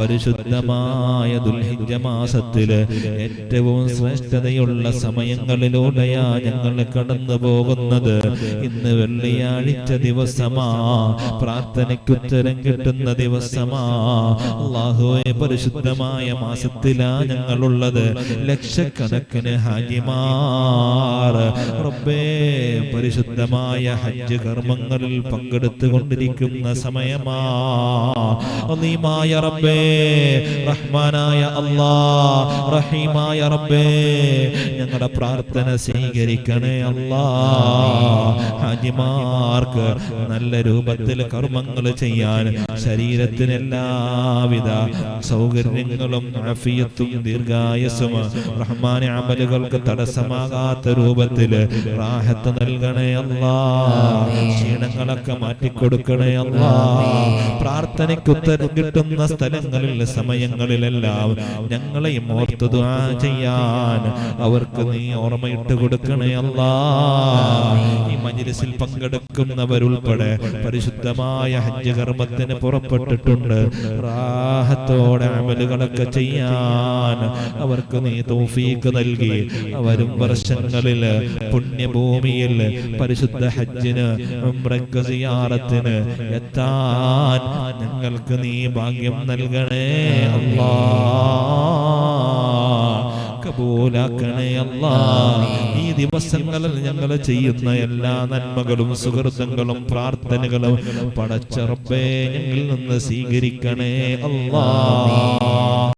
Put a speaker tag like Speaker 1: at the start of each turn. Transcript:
Speaker 1: പരിശുദ്ധമായ ദുൽഹിജ മാസത്തിൽ ഏറ്റവും ശ്രേഷ്ഠതയുള്ള സമയങ്ങളിലൂടെയാ ഞങ്ങൾ കടന്നു പോകുന്നത് ഇന്ന് വെള്ളിയാഴ്ച ദിവസമാ. പ്രാർത്ഥനയ്ക്കുത്തരം കിട്ടുന്ന ദിവസമാ. അള്ളാഹുവെ പരിശുദ്ധമായ മാസത്തിലാ ഞങ്ങളുള്ളത്. ലക്ഷക്കണക്കിന് ഹാജിമാർ. റബ്ബേ പരിശുദ്ധമായ ഹജ്ജ് കർമ്മങ്ങളിൽ പങ്കെടുത്തുകൊണ്ടിരിക്കുന്ന സമയമാ. നീമായ റബ്ബേ റഹ്മാനായ അല്ലാ റഹീമായ റബ്ബേ ഞങ്ങളുടെ പ്രാർത്ഥന സ്വീകരിക്കണേ അല്ലാ ഹാജിമാർക്ക് നല്ല രൂപത്തിൽ കർമ്മങ്ങൾ ചെയ്യാൻ ശരീരത്തിന് എല്ലാവിധ സൗകര്യങ്ങളും അഫിയത്തും ദീർഘായസും റഹ്മാനെ അമലുകൾക്ക് തടസ്സമാകാത്ത രൂപത്തിൽ റാഹത്ത് നൽകണേ അല്ലാ ക്ഷീണങ്ങളൊക്കെ മാറ്റിക്കൊടുക്കണേ അല്ലാ പ്രാർത്ഥനയ്ക്ക് ഉത്തരം കിട്ടുന്ന സ്ഥലങ്ങളിൽ സമയങ്ങളിലെല്ലാം ഞങ്ങളെയും ഓർത്ത് ദുആ ചെയ്യാൻ. അവർക്ക് നീ ഓർമ്മയിട്ട് കൊടുക്കണേ അല്ലാ. ഈ മജ്ലിസിൽ പങ്കെടുക്കുന്നവരുൾപ്പെടെ പരിശുദ്ധമായ ഹജ്ജ് കർമ്മത്തിന് പുറപ്പെട്ടിട്ടുണ്ട്. റാഹത്തോടെ അമലുകളൊക്കെ ചെയ്യാൻ അവർക്ക് നീ തൗഫീക്ക് നൽകി. അവരും വർഷങ്ങളിൽ പുണ്യഭൂമിയിൽ പരിശുദ്ധ ഹജ്ജിന് എത്താൻ ഞങ്ങൾക്ക് നീ ഭാഗ്യം നൽകണേ അല്ലാ. കബൂലാക്കണേ അല്ലാ. ഈ ദിവസങ്ങളിൽ ഞങ്ങൾ ചെയ്യുന്ന എല്ലാ നന്മകളും സുഹൃത്തുക്കളും പ്രാർത്ഥനകളും പടച്ചറപ്പേ ഞങ്ങളിൽ നിന്ന് സ്വീകരിക്കണേ അല്ലാ.